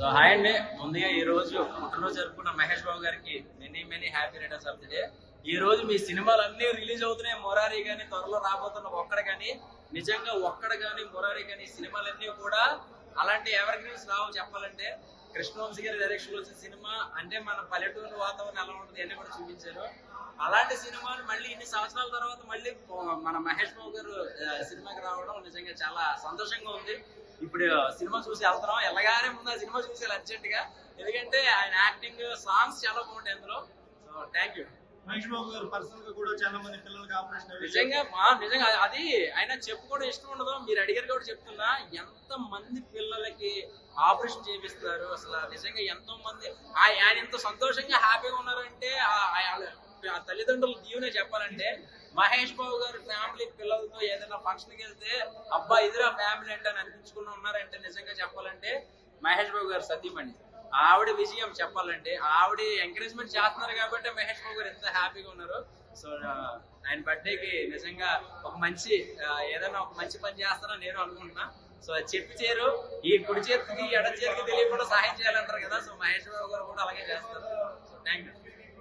So hi అండి. ముందుగా ఈ రోజు పుట్టినరోజు జరుపుకున్న మహేష్ బాబు గారికి many many happy returns of the day ఈ రోజు మీ సినిమాలు అన్ని రిలీజ్ అవుతున్నాయి. మొరారి కానీ త్వరలో రాబోతున్న ఒక్కడ కానీ నిజంగా ఒక్కడ కానీ మొరారి కానీ సినిమాలన్నీ కూడా అలాంటి ఎవర్ గ్రీన్స్ రావు చెప్పాలంటే. కృష్ణవంశీ గారి డైరెక్షన్ వచ్చిన సినిమా అంటే మన పల్లెటూరు వాతావరణం ఎలా ఉంటుంది అన్ని కూడా చూపించారు. అలాంటి సినిమాలు మళ్ళీ ఇన్ని సంవత్సరాల తర్వాత మళ్ళీ మన మహేష్ బాబు గారు సినిమాకి రావడం నిజంగా చాలా సంతోషంగా ఉంది. ఇప్పుడు సినిమా చూసి వెళ్తున్నాం. ఎలాగానే ముందు ఆ సినిమా చూసి అర్జెంట్గా. ఎందుకంటే ఆయన యాక్టింగ్ సాంగ్స్ చాలా బాగుంటాయి అందులో. So thank you Mahesh Babu garu పర్సనల్గా కూడా చాలా మంది పిల్లలకి ఆపరేషన్ అయ్యి నిజంగా అది ఆయన చెప్పుకోవడం ఇష్టం ఉండదు. మీరు అడిగారు కూడా చెప్తున్నా. ఎంత మంది పిల్లలకి ఆపరేషన్ చేపిస్తారు? అసలు నిజంగా ఎంతో మంది ఆయన ఎంత సంతోషంగా హ్యాపీగా ఉన్నారంటే ఆ తల్లిదండ్రులు దీవెనే చెప్పాలంటే మహేష్ బాబు గారు ఫ్యామిలీ పిల్లలతో ఏదైనా ఫంక్షన్కి వెళ్తే అబ్బా ఇదిరా ఫ్యామిలీ అంటే అని అనిపించుకుని ఉన్నారంటే నిజంగా చెప్పాలంటే మహేష్ బాబు గారు సతీమణి. ఆవిడ విజయం చెప్పాలంటే ఆవిడ ఎంకరేజ్మెంట్ చేస్తున్నారు కాబట్టి మహేష్ బాబు గారు ఎంత హ్యాపీగా ఉన్నారు. సో ఆయన బర్త్డేకి నిజంగా ఒక మంచి ఏదైనా ఒక మంచి పని చేస్తారని నేను అనుకుంటున్నా. సో అది చెప్పి చేరు ఈ కుడి చేతికి ఎడ చేతికి తెలియకుండా సహాయం చేయాలంటారు కదా. సో మహేష్ బాబు గారు కూడా అలాగే చేస్తారు. So thank you